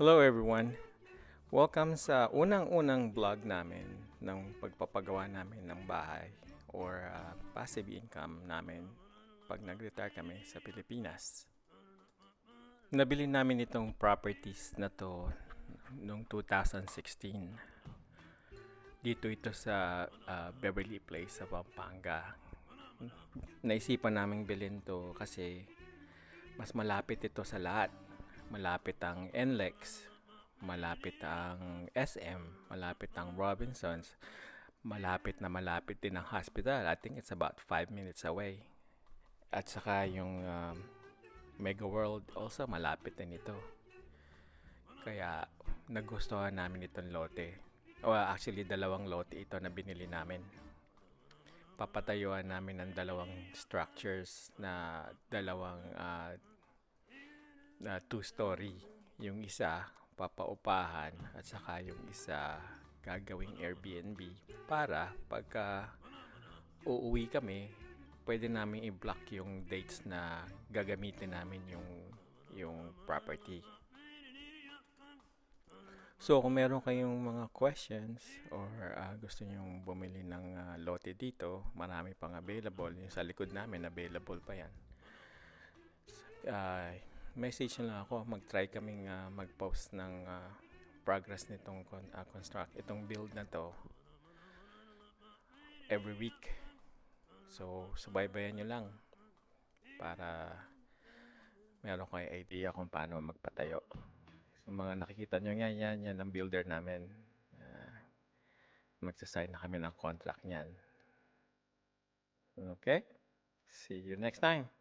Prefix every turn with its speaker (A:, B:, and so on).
A: Hello everyone! Welcome sa unang-unang vlog namin ng pagpapagawa namin ng bahay or ah, passive income namin pag nag-retire kami sa Pilipinas. Nabili namin itong properties na to noong 2016. Dito ito sa ah, Beverly Place sa Pampanga. Naisipan naming bilhin to kasi mas malapit ito sa lahat malapit ang NLEX, malapit ang SM, malapit ang Robinsons, malapit na malapit din ang hospital. I think it's about 5 minutes away. At saka yung um, Mega World also malapit din ito. Kaya nagustuhan namin itong lote. O actually dalawang lote ito na binili namin. Papatayuan namin ng dalawang structures na dalawang ah, na two-story. Yung isa, papaupahan at saka yung isa gagawing Airbnb para pagka uuwi kami, pwede namin i-block yung dates na gagamitin namin yung yung property. So kung meron kayong mga questions or ah, gusto nyong bumili ng ah, lote dito, marami pang available. Yung sa likod namin, available pa yan. Ah, message lang ako. Mag-try kaming ah, mag-post ng ah, progress nitong con- ah, construct, itong build na to every week. So, subaybayan nyo lang para meron kayo idea kung paano magpatayo. So, mga nakikita nyo yan, yan, yan ang builder namin. Uh, magsasign na kami ng contract niyan. Okay? See you next time.